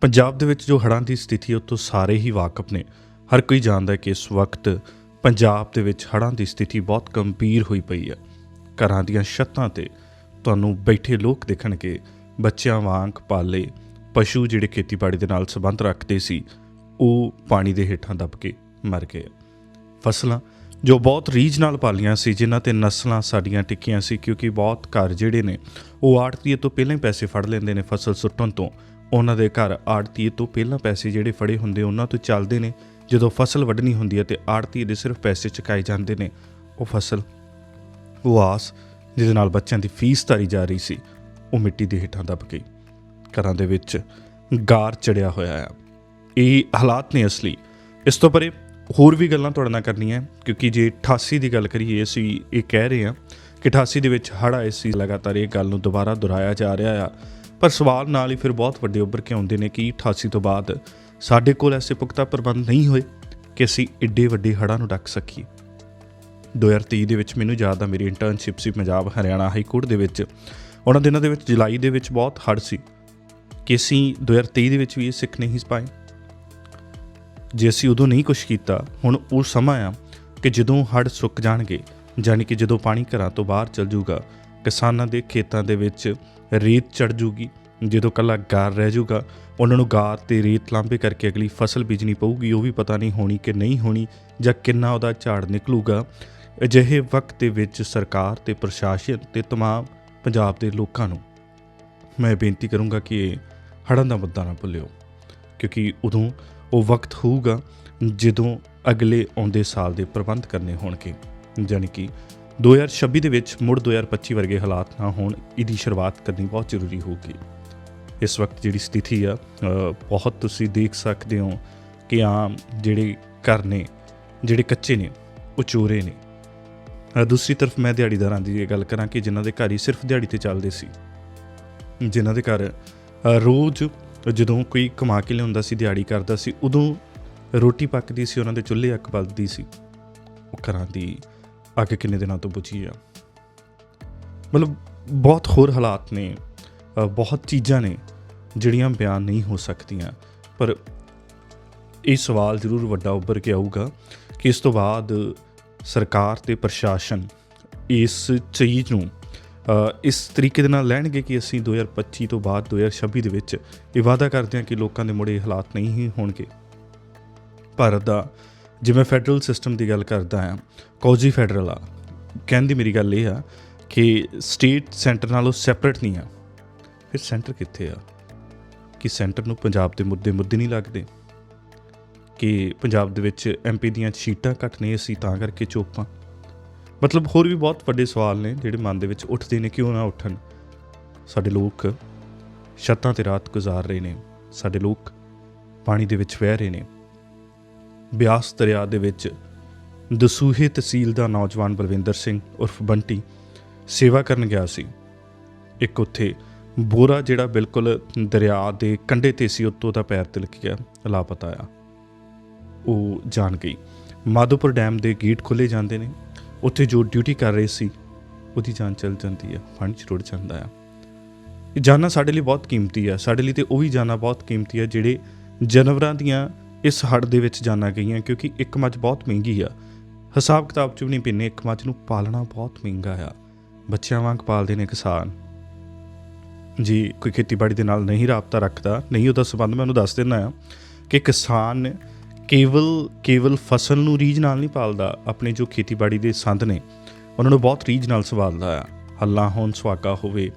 ਪੰਜਾਬ ਦੇ ਵਿੱਚ ਜੋ ਹੜ੍ਹਾਂ ਦੀ ਸਥਿਤੀ ਹੈ, ਉਹ ਤੋਂ ਸਾਰੇ ਹੀ ਵਾਕਿਫ ਨੇ। ਹਰ ਕੋਈ ਜਾਣਦਾ ਹੈ ਕਿ ਇਸ ਵਕਤ ਪੰਜਾਬ ਦੇ ਵਿੱਚ ਹੜ੍ਹਾਂ ਦੀ ਸਥਿਤੀ ਬਹੁਤ ਗੰਭੀਰ ਹੋਈ ਪਈ ਹੈ। ਘਰਾਂ ਦੀਆਂ ਛੱਤਾਂ ਤੇ ਤੁਹਾਨੂੰ ਬੈਠੇ ਲੋਕ ਦੇਖਣਗੇ। ਬੱਚਿਆਂ ਵਾਂਗ ਪਾਲੇ, ਪਸ਼ੂ ਜਿਹੜੇ ਖੇਤੀਬਾੜੀ ਦੇ ਨਾਲ ਸੰਬੰਧ ਰੱਖਦੇ ਸੀ, ਉਹ ਪਾਣੀ ਦੇ ਹੇਠਾਂ ਦਬ ਕੇ ਮਰ ਗਏ। ਫਸਲਾਂ ਜੋ ਬਹੁਤ ਰੀਝ ਨਾਲ ਪਾਲੀਆਂ ਸੀ, ਜਿਨ੍ਹਾਂ ਤੇ ਨਸਲਾਂ ਸਾਡੀਆਂ ਟਿੱਕੀਆਂ ਸੀ, ਕਿਉਂਕਿ ਬਹੁਤ ਘਰ ਜਿਹੜੇ ਨੇ, ਉਹ ਆੜਤੀਏ ਤੋਂ ਪਹਿਲਾਂ ਹੀ ਪੈਸੇ ਫੜ ਲੈਂਦੇ ਨੇ ਫਸਲ ਸੁੱਟਣ ਤੋਂ। ਉਹਨਾਂ ਦੇ ਘਰ ਆੜਤੀਏ ਤੋਂ ਪਹਿਲਾਂ ਪੈਸੇ ਜਿਹੜੇ ਫੜੇ ਹੁੰਦੇ ਉਹਨਾਂ ਤੋਂ ਚੱਲਦੇ ਨੇ। ਜਦੋਂ ਫਸਲ ਵੱਢਣੀ ਹੁੰਦੀ ਹੈ ਤੇ ਆੜਤੀਏ ਦੇ ਸਿਰਫ ਪੈਸੇ ਚੁਕਾਏ ਜਾਂਦੇ ਨੇ। ਉਹ ਫਸਲ ਉਹ ਆਸ ਜਿਹਦੇ ਨਾਲ ਬੱਚਿਆਂ ਦੀ ਫੀਸ ਧਾਰੀ ਜਾ ਰਹੀ ਸੀ, ਉਹ ਮਿੱਟੀ ਦੇ ਹੇਠਾਂ ਦਬ ਗਈ। ਘਰਾਂ ਦੇ ਵਿੱਚ ਗਾਰ ਚੜਿਆ ਹੋਇਆ ਹੈ ਇਹ ਹਾਲਾਤ ਨੇ ਅਸਲੀ। ਇਸ ਤੋਂ ਪਰੇ ਹੋਰ ਵੀ ਗੱਲਾਂ ਤੁਹਾਡੇ ਨਾਲ ਕਰਨੀਆਂ ਕਿਉਂਕਿ ਜੇ 88 ਦੀ ਗੱਲ ਕਰੀਏ, ਅਸੀਂ ਇਹ ਕਹਿ ਰਹੇ ਹਾਂ ਕਿ 88 ਦੇ ਵਿੱਚ ਹੜ੍ਹ ਆਏ ਸੀ। ਲਗਾਤਾਰ ਇਹ ਗੱਲ ਨੂੰ ਦੁਬਾਰਾ ਦੁਹਰਾਇਆ ਜਾ ਰਿਹਾ ਆ ਪਰ ਸਵਾਲ ਨਾਲ ਹੀ ਫਿਰ ਬਹੁਤ ਵੱਡੇ ਉੱਭਰ ਕੇ ਆਉਂਦੇ ਨੇ ਕਿ 88 ਤੋਂ ਬਾਅਦ ਸਾਡੇ ਕੋਲ ਐਸੇ ਪੁਖਤਾ ਪ੍ਰਬੰਧ ਨਹੀਂ ਹੋਏ ਕਿ ਅਸੀਂ ਏਡੇ ਵੱਡੇ ਹੜ੍ਹਾਂ ਨੂੰ ਡੱਕ ਸਕੀਏ। 2023 ਦੇ ਵਿੱਚ ਮੈਨੂੰ ਯਾਦ ਆ, ਮੇਰੀ ਇੰਟਰਨਸ਼ਿਪ ਸੀ ਪੰਜਾਬ ਹਰਿਆਣਾ ਹਾਈ ਕੋਰਟ ਦੇ ਵਿੱਚ। ਉਹਨਾਂ ਦਿਨਾਂ ਦੇ ਵਿੱਚ ਜੁਲਾਈ ਦੇ ਵਿੱਚ ਬਹੁਤ ਹੜ੍ਹ ਸੀ ਕਿ ਅਸੀਂ 2023 ਦੇ ਵਿੱਚ ਵੀ ਇਹ ਸਿੱਖ ਨਹੀਂ ਪਾਏ। ਜੇ ਅਸੀਂ ਉਦੋਂ ਨਹੀਂ ਕੁਝ ਕੀਤਾ, ਹੁਣ ਉਹ ਸਮਾਂ ਆ ਕਿ ਜਦੋਂ ਹੜ੍ਹ ਸੁੱਕ ਜਾਣਗੇ, ਯਾਨੀ ਕਿ ਜਦੋਂ ਪਾਣੀ ਘਰਾਂ ਤੋਂ ਬਾਹਰ ਚਲ ਜਾਊਗਾ ਕਿਸਾਨਾਂ ਦੇ ਖੇਤਾਂ ਦੇ ਵਿੱਚ ਰੇਤ ਚੜ ਜੂਗੀ ਜਦੋਂ ਕੱਲਾ ਗਾਰ ਰਹਿ ਜਾਊਗਾ ਉਹਨਾਂ ਨੂੰ ਗਾਰ ਤੇ ਰੇਤ ਲਾਂਬੇ ਕਰਕੇ ਅਗਲੀ ਫਸਲ ਬੀਜਣੀ ਪਊਗੀ ਉਹ ਵੀ ਪਤਾ ਨਹੀਂ ਹੋਣੀ ਕਿ ਨਹੀਂ ਹੋਣੀ ਜਾਂ ਕਿੰਨਾ ਉਹਦਾ ਝਾੜ ਨਿਕਲੂਗਾ ਅਜਿਹੇ ਵਕਤ ਦੇ ਵਿੱਚ ਸਰਕਾਰ ਤੇ ਪ੍ਰਸ਼ਾਸਨ ਤੇ तमाम ਪੰਜਾਬ ਦੇ ਲੋਕਾਂ ਨੂੰ ਮੈਂ ਬੇਨਤੀ ਕਰੂੰਗਾ ਕਿ ਇਹ ਹੜ੍ਹਾਂ ਦਾ ਮੁੱਦਾ ਨਾ ਭੁੱਲਿਓ ਕਿਉਂਕਿ ਉਦੋਂ ਉਹ ਵਕਤ ਹੋਊਗਾ ਜਦੋਂ ਅਗਲੇ ਆਉਂਦੇ ਸਾਲ ਦੇ ਪ੍ਰਬੰਧ ਕਰਨੇ ਹੋਣਗੇ ਯਾਨੀ ਕਿ 2026 ਦੇ ਵਿੱਚ ਮੁੜ 2025 ਵਰਗੇ ਹਾਲਾਤ ਨਾ ਹੋਣ ਇਹਦੀ ਸ਼ੁਰੂਆਤ ਕਰਨੀ ਬਹੁਤ ਜ਼ਰੂਰੀ ਹੋਊਗੀ ਇਸ ਵਕਤ ਜਿਹੜੀ ਸਥਿਤੀ ਆ ਬਹੁਤ ਤੁਸੀਂ ਦੇਖ ਸਕਦੇ ਹੋ ਕਿ ਆਮ ਜਿਹੜੇ ਘਰ ਨੇ, ਜਿਹੜੇ ਕੱਚੇ ਨੇ, ਉਹ ਚੋਰੇ ਨੇ। ਦੂਸਰੀ ਤਰਫ ਮੈਂ ਦਿਹਾੜੀਦਾਰਾਂ ਦੀ ਇਹ ਗੱਲ ਕਰਾਂ ਕਿ ਜਿਨ੍ਹਾਂ ਦੇ ਘਰ ਹੀ ਸਿਰਫ ਦਿਹਾੜੀ ਤੇ ਚੱਲਦੇ ਸੀ। ਜਿਨ੍ਹਾਂ ਦੇ ਘਰ ਰੋਜ਼ ਜਦੋਂ ਕੋਈ ਕਮਾ ਕੇ ਲਿਆਉਂਦਾ ਸੀ, ਦਿਹਾੜੀ ਕਰਦਾ ਸੀ, ਉਦੋਂ ਰੋਟੀ ਪੱਕਦੀ ਸੀ, ਉਹਨਾਂ ਦੇ ਚੁੱਲ੍ਹੇ ਅੱਗ ਬਲਦੀ ਸੀ। ਉਹ ਘਰਾਂ ਦੀ ਅੱਗ ਕਿੰਨੇ ਦਿਨਾਂ ਤੋਂ ਬੁਝੀ ਆ। ਮਤਲਬ ਬਹੁਤ ਹੋਰ ਹਾਲਾਤ ਨੇ ਬਹੁਤ ਚੀਜ਼ਾਂ ਨੇ ਜਿਹੜੀਆਂ ਬਿਆਨ ਨਹੀਂ ਹੋ ਸਕਦੀਆਂ। ਪਰ ਇਹ ਸਵਾਲ ਜ਼ਰੂਰ ਵੱਡਾ ਉੱਭਰ ਕੇ ਆਊਗਾ ਕਿ ਇਸ ਤੋਂ ਬਾਅਦ ਸਰਕਾਰ ਤੇ ਪ੍ਰਸ਼ਾਸਨ ਇਸ ਚੀਜ਼ ਨੂੰ ਇਸ ਤਰੀਕੇ ਦੇ ਨਾਲ ਲੈਣਗੇ ਕਿ ਅਸੀਂ 2025 ਤੋਂ ਬਾਅਦ 2026 ਦੇ ਵਿੱਚ ਇਹ ਵਾਅਦਾ ਕਰਦੇ ਹਾਂ ਕਿ ਲੋਕਾਂ ਦੇ ਮੁੜੇ ਹਾਲਾਤ ਨਹੀਂ ਹੀ ਹੋਣਗੇ। ਭਾਰਤ ਦਾ, ਜਿਵੇਂ ਫੈਡਰਲ ਸਿਸਟਮ ਦੀ ਗੱਲ ਕਰਦਾ ਹਾਂ, ਕੌਜੀ ਫੈਡਰਲ ਆ। ਕਹਿੰਦੀ ਮੇਰੀ ਗੱਲ ਇਹ ਆ ਕਿ ਸਟੇਟ ਸੈਂਟਰ ਨਾਲੋਂ ਸੈਪਰੇਟ ਨਹੀਂ ਆ। ਫਿਰ ਸੈਂਟਰ ਕਿੱਥੇ ਆ? ਕਿ ਸੈਂਟਰ ਨੂੰ ਪੰਜਾਬ ਦੇ ਮੁੱਦੇ ਮੁੱਦੇ ਨਹੀਂ ਲੱਗਦੇ। ਕਿ ਪੰਜਾਬ ਦੇ ਵਿੱਚ ਐਮਪੀ ਦੀਆਂ ਸੀਟਾਂ ਘੱਟ ਨੇ, ਅਸੀਂ ਤਾਂ ਕਰਕੇ ਚੋਪਾਂ ਮਤਲਬ ਹੋਰ ਵੀ ਬਹੁਤ ਵੱਡੇ ਸਵਾਲ ਨੇ ਜਿਹੜੇ ਮਨ ਦੇ ਵਿੱਚ ਉੱਠਦੇ ਨੇ, ਕਿਉਂ ਨਾ ਉੱਠਣ। ਸਾਡੇ ਲੋਕ ਛੱਤਾਂ ਤੇ ਰਾਤ ਗੁਜ਼ਾਰ ਰਹੇ ਨੇ। ਸਾਡੇ ਲੋਕ ਪਾਣੀ ਦੇ ਵਿੱਚ ਵਹਿ ਰਹੇ ਨੇ। ਬਿਆਸ ਦਰਿਆ ਦੇ ਵਿੱਚ ਦਸੂਹੇ ਤਹਿਸੀਲ ਦਾ ਨੌਜਵਾਨ ਬਲਵਿੰਦਰ ਸਿੰਘ ਉਰਫ ਬੰਟੀ ਸੇਵਾ ਕਰਨ ਗਿਆ ਸੀ। ਇੱਕ ਉੱਥੇ ਬੋਰਾ ਜਿਹੜਾ ਬਿਲਕੁਲ ਦਰਿਆ ਦੇ ਕੰਢੇ ਤੇ ਸੀ, ਉੱਤੋਂ ਦਾ ਪੈਰ ਤਿਲਕ ਗਿਆ, ਲਾਪਤਾ ਆ। ਉਹ ਜਾਣ ਗਈ। ਮਾਧੋਪੁਰ ਡੈਮ ਦੇ ਗੇਟ ਖੋਲੇ ਜਾਂਦੇ ਨੇ। ਉੱਥੇ ਜੋ ਡਿਊਟੀ ਕਰ ਰਹੇ ਸੀ, ਉਹਦੀ ਜਾਨ ਚਲ ਜਾਂਦੀ ਹੈ ਫੰਡ ਚ ਰੁੜ ਜਾਂਦਾ ਆ। ਇਹ ਜਾਨਾਂ ਸਾਡੇ ਲਈ ਬਹੁਤ ਕੀਮਤੀ ਆ। ਸਾਡੇ ਲਈ ਤੇ ਉਹ ਵੀ ਜਾਨਾਂ ਬਹੁਤ ਕੀਮਤੀ ਆ, ਜਿਹੜੇ ਜਾਨਵਰਾਂ ਦੀਆਂ ਇਸ ਹੜ ਦੇ ਵਿੱਚ ਜਾਨਾਂ ਗਈਆਂ, ਕਿਉਂਕਿ ਇੱਕ ਮੱਝ ਬਹੁਤ ਮਹਿੰਗੀ ਆ। ਹਿਸਾਬ ਕਿਤਾਬ ਚ ਵੀ ਨਹੀਂ ਪਿੰਨੇ, ਇੱਕ ਮੱਝ ਨੂੰ ਪਾਲਣਾ ਬਹੁਤ ਮਹਿੰਗਾ ਆ। ਬੱਚਿਆਂ ਵਾਂਗ ਪਾਲਦੇ ਨੇ ਕਿਸਾਨ। ਜੀ, ਕੋਈ ਖੇਤੀਬਾੜੀ ਦੇ ਨਾਲ ਨਹੀਂ ਰਾਬਤਾ ਰੱਖਦਾ, ਨਹੀਂ ਉਹਦਾ ਸਬੰਧ, ਮੈਂ ਉਹਨੂੰ ਦੱਸ ਦਿੰਦਾ ਆ ਕਿ ਕਿਸਾਨ ਕੇਵਲ ਕੇਵਲ ਫਸਲ ਨੂੰ ਰੀਝ ਨਾਲ ਨਹੀਂ ਪਾਲਦਾ, ਆਪਣੇ ਜੋ ਖੇਤੀਬਾੜੀ ਦੇ ਸੰਦ ਨੇ, ਉਹਨਾਂ ਨੂੰ ਬਹੁਤ ਰੀਝ ਨਾਲ ਸੰਭਾਲਦਾ ਆ ਹੱਲਾ ਹੋਣ, ਸੁਹਾਗਾ ਹੋਵੇ,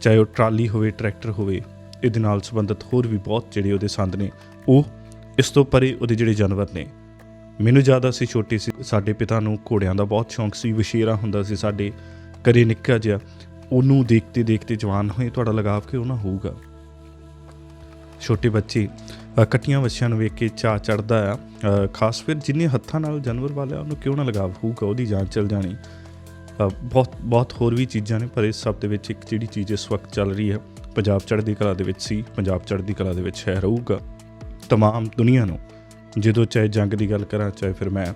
ਚਾਹੇ ਉਹ ਟਰਾਲੀ ਹੋਵੇ, ਟਰੈਕਟਰ ਹੋਵੇ, ਇਹਦੇ ਨਾਲ ਸੰਬੰਧਿਤ ਹੋਰ ਵੀ ਬਹੁਤ ਜਿਹੜੇ ਉਹਦੇ ਸੰਦ ਨੇ, ਉਹ ਇਸ ਤੋਂ ਪਰੇ ਉਹਦੇ ਜਿਹੜੇ ਜਾਨਵਰ ਨੇ। ਮੈਨੂੰ ਜ਼ਿਆਦਾ ਸੀ, ਛੋਟੇ ਸੀ, ਸਾਡੇ ਪਿਤਾ ਨੂੰ ਘੋੜਿਆਂ ਦਾ ਬਹੁਤ ਸ਼ੌਂਕ ਸੀ ਵਿਸ਼ੇਰਾ ਹੁੰਦਾ ਸੀ ਸਾਡੇ ਘਰੇ ਨਿੱਕਾ ਜਿਹਾ ਉਹਨੂੰ ਦੇਖਦੇ ਦੇਖਦੇ ਜਵਾਨ ਹੋਏ ਤੁਹਾਡਾ ਲਗਾਵ ਕਿਉਂ ਨਾ ਹੋਊਗਾ? ਛੋਟੇ ਬੱਚੇ ਅ, ਕੱਟੀਆਂ ਵੱਛੀਆਂ ਨੂੰ ਵੇਖ ਕੇ ਚਾਹ ਚੜਦਾ ਆ। ਖਾਸ ਫਿਰ ਜਿੰਨੇ ਹੱਥਾਂ ਨਾਲ ਜਾਨਵਰ ਵਾਲਿਆ ਉਹਨੂੰ ਕਿਉਂ ਨਾ ਲਗਾਵ ਹੋਊਗਾ ਉਹਦੀ ਜਾਂਚ ਚੱਲ ਜਾਣੀ। ਬਹੁਤ ਬਹੁਤ ਹੋਰ ਵੀ ਚੀਜ਼ਾਂ ਨੇ ਪਰ ਇਸ ਸਭ ਦੇ ਵਿੱਚ ਇੱਕ ਜਿਹੜੀ ਚੀਜ਼ ਇਸ ਵਕਤ ਚੱਲ ਰਹੀ ਹੈ ਪੰਜਾਬ ਚੜ੍ਹਦੀ ਕਲਾ ਦੇ ਵਿੱਚ ਸੀ ਪੰਜਾਬ ਚੜ੍ਹਦੀ ਕਲਾ ਦੇ ਵਿੱਚ ਹੈ ਰਹੂਗਾ। ਤਮਾਮ ਦੁਨੀਆ ਨੂੰ ਜਦੋਂ ਚਾਹੇ ਜੰਗ ਦੀ ਗੱਲ ਕਰਾਂ ਚਾਹੇ ਫਿਰ ਮੈਂ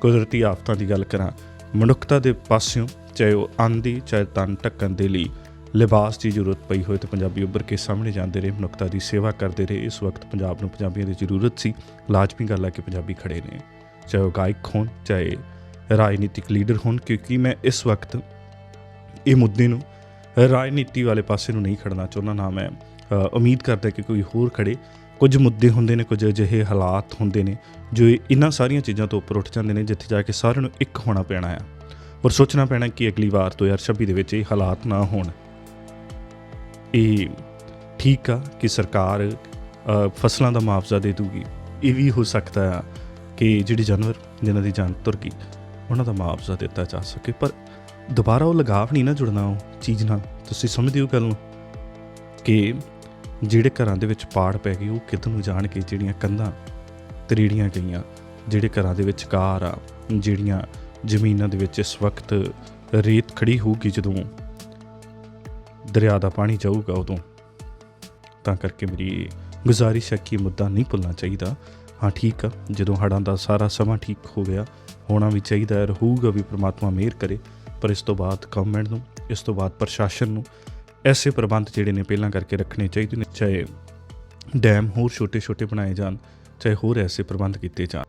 ਕੁਦਰਤੀ ਆਫਤਾਂ ਦੀ ਗੱਲ ਕਰਾਂ ਮਨੁੱਖਤਾ ਦੇ ਪਾਸਿਓਂ ਚਾਹੇ ਉਹ ਆਂਦੀ, ਚਾਹੇ ਤਨ ਢੱਕਣ ਦੇ ਲਈ ਲਿਬਾਸ ਦੀ ਜ਼ਰੂਰਤ ਪਈ ਹੋਏ ਤਾਂ ਪੰਜਾਬੀ ਉੱਭਰ ਕੇ ਸਾਹਮਣੇ ਜਾਂਦੇ ਰਹੇ, ਮਨੁੱਖਤਾ ਦੀ ਸੇਵਾ ਕਰਦੇ ਰਹੇ। ਇਸ ਵਕਤ ਪੰਜਾਬ ਨੂੰ ਪੰਜਾਬੀਆਂ ਦੀ ਜ਼ਰੂਰਤ ਸੀ। ਲਾਜ਼ਮੀ ਗੱਲ ਹੈ ਕਿ ਪੰਜਾਬੀ ਖੜੇ ਨੇ। ਚਾਹੇ ਉਹ ਗਾਇਕ ਹੋਣ, ਚਾਹੇ ਰਾਜਨੀਤਿਕ ਲੀਡਰ ਹੋਣ, ਕਿਉਂਕਿ ਮੈਂ ਇਸ ਵਕਤ ਇਹ ਮੁੱਦੇ ਨੂੰ, ਰਾਜਨੀਤੀ ਵਾਲੇ ਪਾਸੇ ਨੂੰ ਨਹੀਂ ਖੜਨਾ ਚਾਹੁੰਦਾ, ਨਾ ਮੈਂ ਉਮੀਦ ਕਰਦਾ ਕਿ ਕੋਈ ਹੋਰ ਖੜੇ। ਕੁਝ ਮੁੱਦੇ ਹੁੰਦੇ ਨੇ, ਕੁਝ ਅਜਿਹੇ ਹਾਲਾਤ ਹੁੰਦੇ ਨੇ, ਜੋ ਇਹਨਾਂ ਸਾਰੀਆਂ ਚੀਜ਼ਾਂ ਤੋਂ ਉੱਪਰ ਉੱਠ ਜਾਂਦੇ ਨੇ, ਜਿੱਥੇ ਜਾ ਕੇ ਸਾਰਿਆਂ ਨੂੰ ਇੱਕ ਹੋਣਾ ਪੈਣਾ ਆ। ਔਰ ਸੋਚਣਾ ਪੈਣਾ ਕਿ ਅਗਲੀ ਵਾਰ 2026 ਦੇ ਵਿੱਚ ਇਹ ਹਾਲਾਤ ਨਾ ਹੋਣ। ਇਹ ਠੀਕ ਆ ਕਿ ਸਰਕਾਰ ਫਸਲਾਂ ਦਾ ਮੁਆਵਜ਼ਾ ਦੇ ਦੂਗੀ। ਇਹ ਵੀ ਹੋ ਸਕਦਾ ਆ ਕਿ ਜਿਹੜੇ ਜਾਨਵਰ ਜਿਨ੍ਹਾਂ ਦੀ ਜਾਨ ਤੁਰ ਗਈ, ਉਹਨਾਂ ਦਾ ਮੁਆਵਜ਼ਾ ਦਿੱਤਾ ਜਾ ਸਕੇ। ਪਰ ਦੁਬਾਰਾ ਉਹ ਲਗਾਵ ਨਹੀਂ ਨਾ ਜੁੜਨਾ ਉਹ ਚੀਜ਼ ਨਾਲ। ਤੁਸੀਂ ਸਮਝਦੇ ਹੋ ਗੱਲ ਨੂੰ? ਕਿ ਜਿਹੜੇ ਘਰਾਂ ਦੇ ਵਿੱਚ ਪਾੜ ਪੈ ਗਈ, ਉਹ ਕਿੱਧਰ ਨੂੰ ਜਾਣ ਕੇ ਜਿਹੜੀਆਂ ਕੰਧਾਂ ਤਰੇੜੀਆਂ ਗਈਆਂ, ਜਿਹੜੇ ਘਰਾਂ ਦੇ ਵਿੱਚ ਕਾਰ ਆ, ਜਿਹੜੀਆਂ ਜ਼ਮੀਨਾਂ ਦੇ ਵਿੱਚ ਇਸ ਵਕਤ ਰੇਤ ਖੜੀ ਹੋਊਗੀ ਜਦੋਂ ਦਰਿਆ ਦਾ ਪਾਣੀ ਜਾਊਗਾ ਉਦੋਂ। ਤਾਂ ਕਰਕੇ ਮੇਰੀ ਗੁਜ਼ਾਰਿਸ਼ ਹੈ ਕਿ ਮੁੱਦਾ ਨਹੀਂ ਭੁੱਲਣਾ ਚਾਹੀਦਾ। ਹਾਂ, ਠੀਕ ਆ, ਜਦੋਂ ਹੜ੍ਹਾਂ ਦਾ ਸਾਰਾ ਸਮਾਂ ਠੀਕ ਹੋ ਗਿਆ, ਹੋਣਾ ਵੀ ਚਾਹੀਦਾ ਹੈ, ਰਹੂਗਾ ਵੀ ਪ੍ਰਮਾਤਮਾ ਮਿਹਰ ਕਰੇ, ਪਰ ਇਸ ਤੋਂ ਬਾਅਦ ਗਵਰਨਮੈਂਟ ਨੂੰ, ਇਸ ਤੋਂ ਬਾਅਦ ਪ੍ਰਸ਼ਾਸਨ ਨੂੰ ਐਸੇ ਪ੍ਰਬੰਧ ਜਿਹੜੇ ਨੇ ਪਹਿਲਾਂ ਕਰਕੇ ਰੱਖਣੇ ਚਾਹੀਦੇ ਨੇ, ਚਾਹੇ ਡੈਮ ਹੋਰ ਛੋਟੇ-ਛੋਟੇ ਬਣਾਏ ਜਾਣ, ਚਾਹੇ ਹੋਰ ਐਸੇ ਪ੍ਰਬੰਧ ਕੀਤੇ ਜਾਣ।